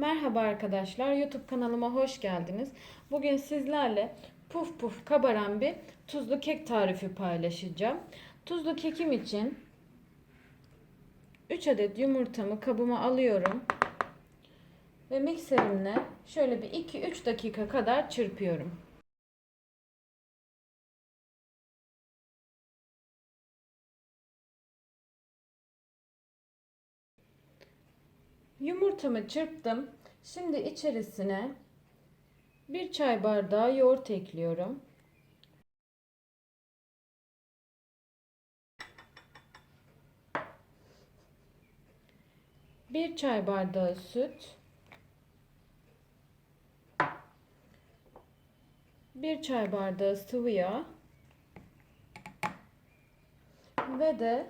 Merhaba arkadaşlar, YouTube kanalıma hoş geldiniz. Bugün sizlerle puf puf kabaran bir tuzlu kek tarifi paylaşacağım. Tuzlu kekim için 3 adet yumurtamı kabıma alıyorum. Ve mikserimle şöyle bir 2-3 dakika kadar çırpıyorum. Yumurtamı çırptım. Şimdi içerisine bir çay bardağı yoğurt ekliyorum. Bir çay bardağı süt. Bir çay bardağı sıvı yağ. Ve de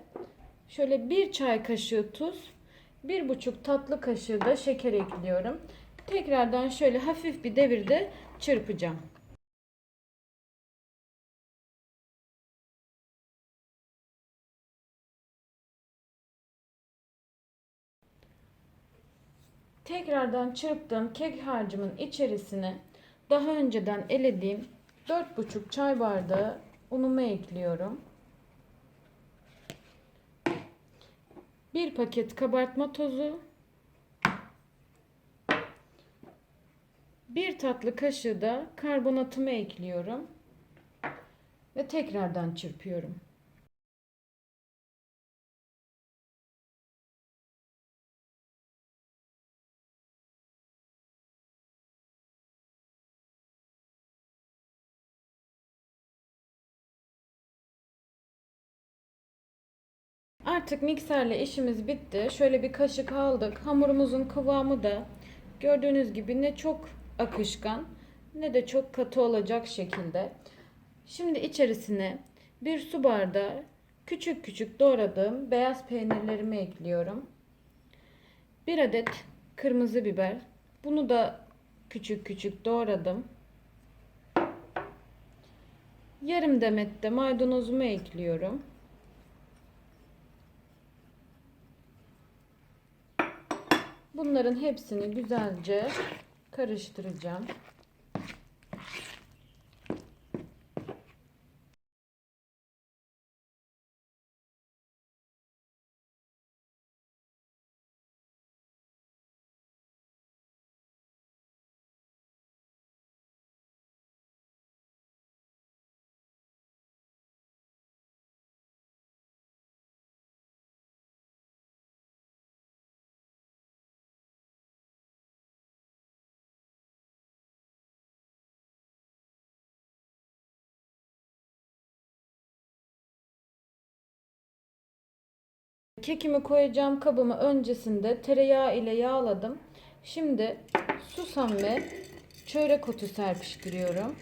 şöyle bir çay kaşığı tuz bir buçuk tatlı kaşığı da şeker ekliyorum. Tekrardan şöyle hafif bir devirde çırpacağım. Tekrardan çırptığım kek harcımın içerisine daha önceden elediğim 4,5 çay bardağı unumu ekliyorum. Bir paket kabartma tozu. Bir tatlı kaşığı da karbonatımı ekliyorum. Ve tekrardan çırpıyorum. Artık mikserle işimiz bitti. Şöyle bir kaşık aldık. Hamurumuzun kıvamı da gördüğünüz gibi ne çok akışkan ne de çok katı olacak şekilde. Şimdi içerisine bir su bardağı küçük küçük doğradığım beyaz peynirlerimi ekliyorum. Bir adet kırmızı biber. Bunu da küçük küçük doğradım. Yarım demet de maydanozumu ekliyorum. Bunların hepsini güzelce karıştıracağım. Kekimi koyacağım kabımı öncesinde tereyağı ile yağladım. Şimdi susam ve çörek otu serpiştiriyorum.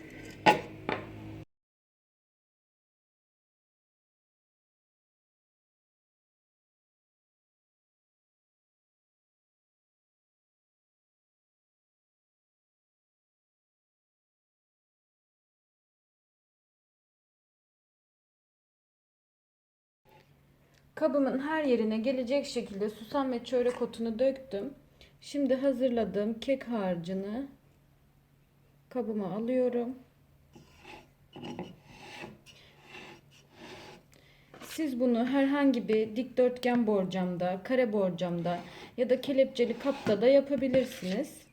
Kabımın her yerine gelecek şekilde susam ve çörek otunu döktüm. Şimdi hazırladığım kek harcını kabıma alıyorum. Siz bunu herhangi bir dikdörtgen borcamda, kare borcamda ya da kelepçeli kapta da yapabilirsiniz.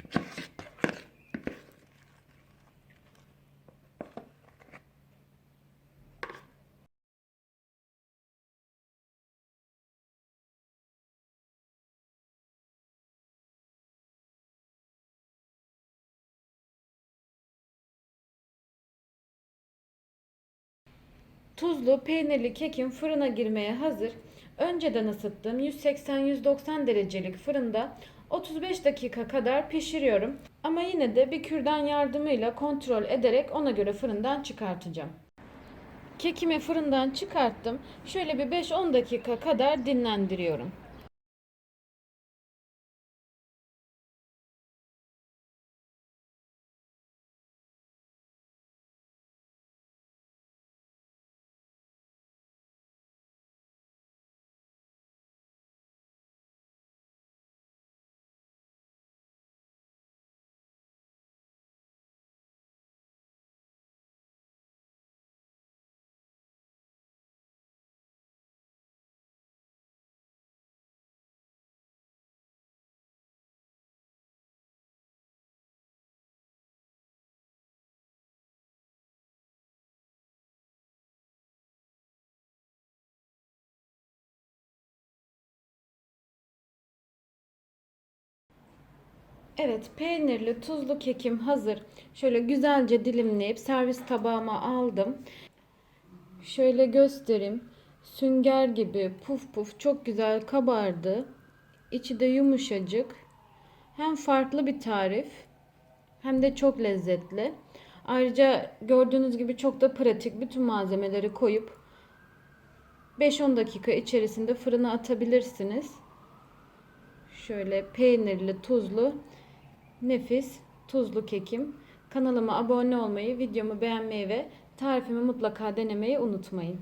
Tuzlu peynirli kekim fırına girmeye hazır. Önceden ısıttığım 180-190 derecelik fırında 35 dakika kadar pişiriyorum. Ama yine de bir kürdan yardımıyla kontrol ederek ona göre fırından çıkartacağım. Kekimi fırından çıkarttım. Şöyle bir 5-10 dakika kadar dinlendiriyorum. Evet, peynirli tuzlu kekim hazır. Şöyle güzelce dilimleyip servis tabağıma aldım. Şöyle göstereyim. Sünger gibi puf puf çok güzel kabardı. İçi de yumuşacık. Hem farklı bir tarif hem de çok lezzetli. Ayrıca gördüğünüz gibi çok da pratik. Bütün malzemeleri koyup 5-10 dakika içerisinde fırına atabilirsiniz. Şöyle peynirli, tuzlu, nefis, tuzlu kekim. Kanalıma abone olmayı, videomu beğenmeyi ve tarifimi mutlaka denemeyi unutmayın.